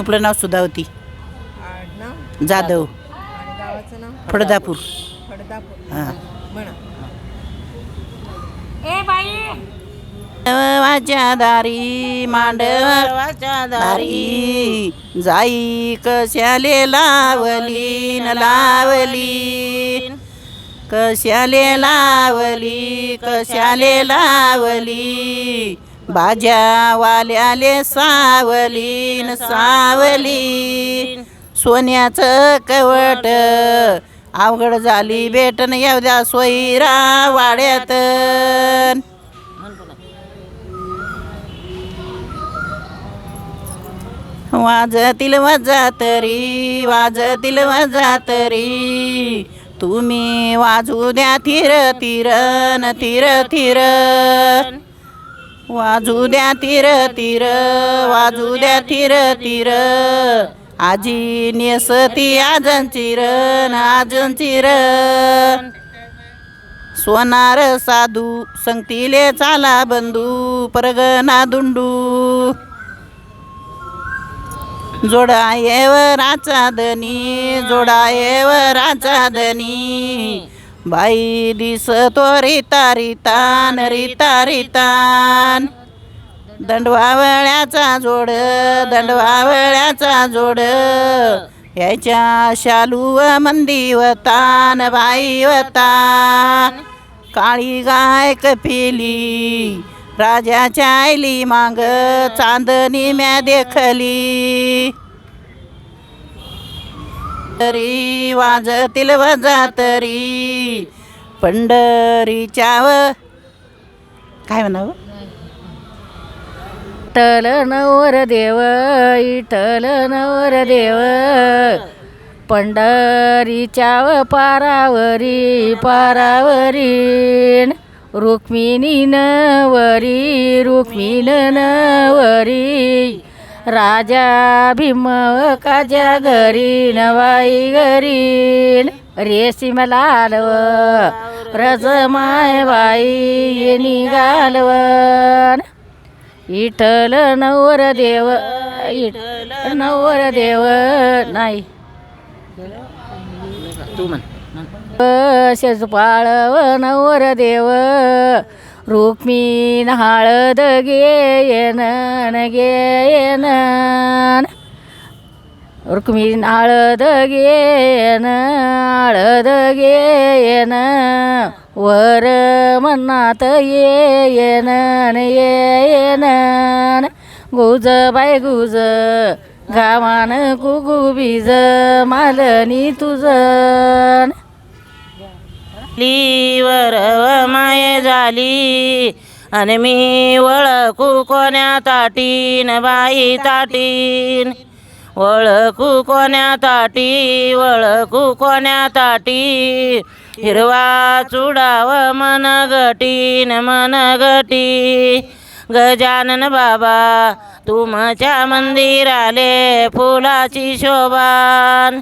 आपलं नाव सुधावती आडनाव जाधव. आणि गावाचं नाव? फडदापूर. फडदापूर. हां. म्हणा वाच्या दारी मांडवाच्या दारी. जाई कशाले लावली न लावली? कशाले लावली कशाले लावली? भाज्यावाल्याले सावलीन सावली सोन्याचं कवट अवघड झाली भेटन एवढ्या सोयरा वाड्यात. वाजतील वाजा तरी वाजतील वाजा तरी. तुम्ही वाजू द्या थिर तिरन थिर थिर वाजू द्या तीर तीर वाजू द्या तीर तीर. आजी नेसती आजन चिरन आजन चिरन सोनार साधू संगतीले चाला बंधू परगना दुंडू. जोडायेवराचा दनी जोडायेवराचा राचादनी बाई दिसतो रिता रितान रिता रितान दंडवावळ्याचा जोड दंडवावळ्याचा जोड. याच्या शालू मंदिवतान बाई वतान काळी गाय कपिली राजाच्या आईली मांग चांदणी म्या देखली. तरी वाजतील वजा तरी. पंढरीच्या व काय म्हणावं? इठल नवर देव इठल नवर देव. पंढरीच्या व पारावरी पारावरी. रुक्मिणी नवरी रुक्मिण नवरी राजा भीम काच्या घरी नवाई घरी रेशीम लालव रज माय बाई निघालवन इठल नवर देव इठल नवर देव नाही. तू म्हण. नवर देव रुक्मिण हळद गेयन गेयन रुक्मिण हळद गेयन हळद गेयन वर मनात येयन येयन गुज बाय गुज गावान कुगू बीज मालनी तुझं लीवर माय झाली. आणि मी ओळखू कोण्या ताटीन बाई ताटीन. ओळखू कोण्या ताटी ओळखू कोण्या ताटी. हिरवा चुडाव मन गटीन मन गटी. गजानन बाबा तुमच्या मंदिराले फुलाची शोभान.